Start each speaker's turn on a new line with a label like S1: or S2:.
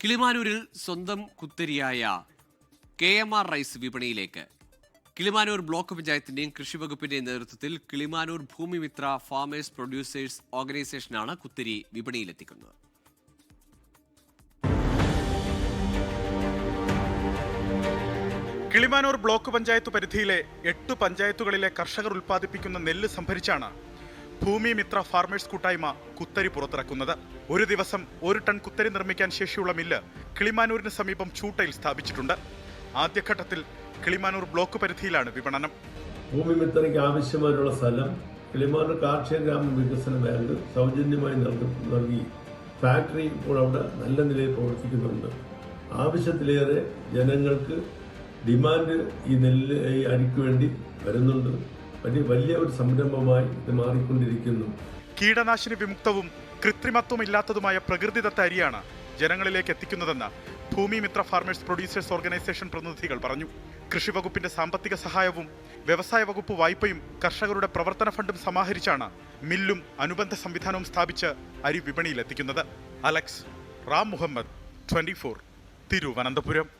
S1: കിളിമാനൂരിൽ സ്വന്തം കുത്തരിയായ K M R rice വിപണിയിലേക്ക്. കിളിമാനൂർ ബ്ലോക്ക് പഞ്ചായത്തിന്റെയും കൃഷി വകുപ്പിന്റെയും നേതൃത്വത്തിൽ കിളിമാനൂർ ഭൂമിമിത്ര ഫാമേഴ്സ് പ്രൊഡ്യൂസേഴ്സ് ഓർഗനൈസേഷനാണ് കുത്തരി വിപണിയിലെത്തിക്കുന്നത്.
S2: കിളിമാനൂർ ബ്ലോക്ക് പഞ്ചായത്ത് പരിധിയിലെ എട്ട് പഞ്ചായത്തുകളിലെ കർഷകർ ഉൽപ്പാദിപ്പിക്കുന്ന നെല്ല് സംഭരിച്ചാണ് ഭൂമി മിത്ര ഫാർമേഴ്സ് കൂട്ടായ്മ കുത്തരി പുറത്തിറക്കുന്നത്. ഒരു ദിവസം ഒരു ടൺ കുത്തരി നിർമ്മിക്കാൻ ശേഷിയുള്ള മില്ല് കിളിമാനൂരിന് സമീപം ചൂട്ടയിൽ സ്ഥാപിച്ചിട്ടുണ്ട്. ആദ്യഘട്ടത്തിൽ കിളിമാനൂർ ബ്ലോക്ക് പരിധിയിലാണ് വിപണനം.
S3: ഭൂമി മിത്രയ്ക്ക് ആവശ്യമായിട്ടുള്ള സ്ഥലം കിളിമാനൂർ കാർഷിക ഗ്രാമ വികസന ബാങ്ക് സൗജന്യമായി നൽകി ഫാക്ടറി ഇപ്പോൾ അവിടെ നല്ല നിലയിൽ പ്രവർത്തിക്കുന്നുണ്ട്. ആവശ്യത്തിലേറെ ജനങ്ങൾക്ക് ഡിമാൻഡ് ഈ നെല്ല് ഈ അരിക്ക് വേണ്ടി വരുന്നുണ്ട്. വലിയ വലിയ ഒരു സംരംഭമായി ഇത് മാറിക്കൊണ്ടിരിക്കുന്നു.
S2: കീടനാശിനി വിമുക്തവും കൃത്രിമത്വം ഇല്ലാത്തതുമായ പ്രകൃതിദത്ത അരിയാണ് ജനങ്ങളിലേക്ക് എത്തിക്കുന്നതെന്ന് ഭൂമി മിത്ര ഫാർമേഴ്സ് പ്രൊഡ്യൂസേഴ്സ് ഓർഗനൈസേഷൻ പ്രതിനിധികൾ പറഞ്ഞു. കൃഷി വകുപ്പിന്റെ സാമ്പത്തിക സഹായവും വ്യവസായ വകുപ്പ് വായ്പയും കർഷകരുടെ പ്രവർത്തന ഫണ്ടും സമാഹരിച്ചാണ് മില്ലും അനുബന്ധ സംവിധാനവും സ്ഥാപിച്ച് അരി വിപണിയിലെത്തിക്കുന്നത്. Alex Ram Muhammad twenty Thiruvananthapuram.